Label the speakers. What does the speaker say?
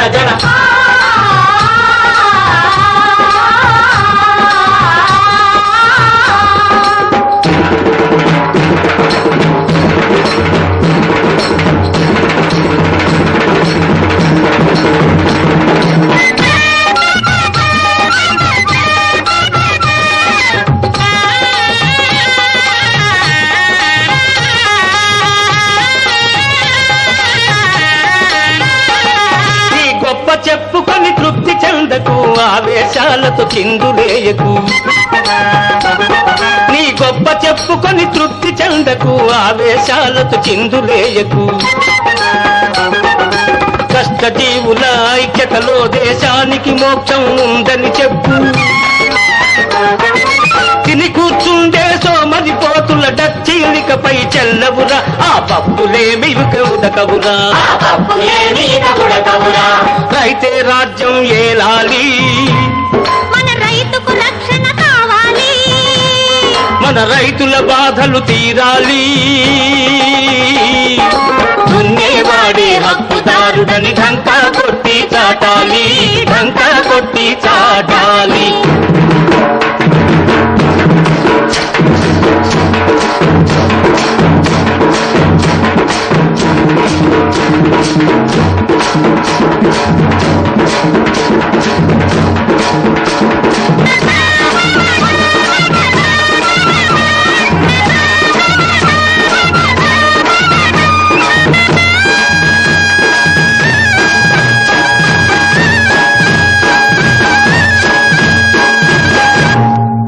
Speaker 1: 再见了。ఆవేశాలతో చిందులేయకు. నీ గొప్ప చెప్పుకొని తృప్తి చెందకు ఆవేశాలతో చిందులేయకు. కష్టజీవుల ఐక్యతలో దేశానికి మోక్షం ఉందని చెప్పు. తిని కూర్చుండే సోమరి పోతుల డచ్చీలికపై చెల్లవురా. ఆ పప్పులేమి ఉదకవురా
Speaker 2: ఆ పప్పులేని కవురా
Speaker 1: రైతే రాజ్యం ఏలాలి మన రైతుల బాధలు తీరాలి. దున్నేవాడే హక్కుదారుడని ఢంకా కొట్టి చాటాలి ఢంకా కొట్టి చాటాలి.